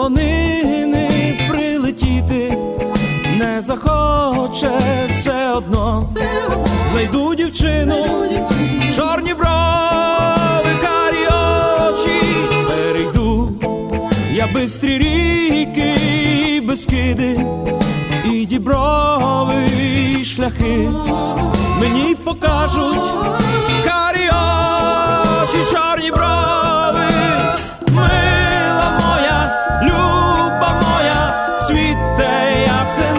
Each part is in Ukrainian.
полонини прилетіти. Не захоче все одно, знайду дівчину, чорні брови, карі очі, перейду я бистрі ріки, безкиди, і діброви, і шляхи. Мені покажуть карі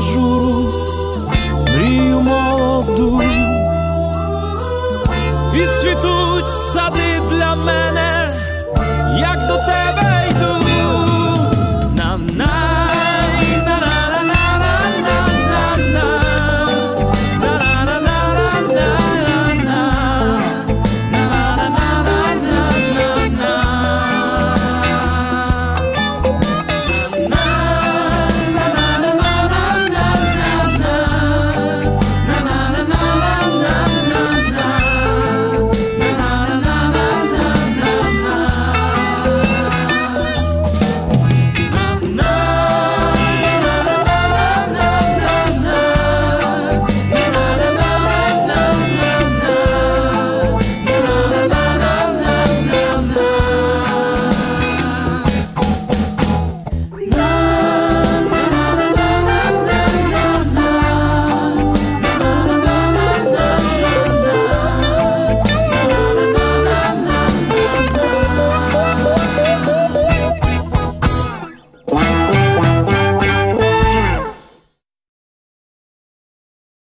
любов за журу, мрію молоду. І цвітуть сади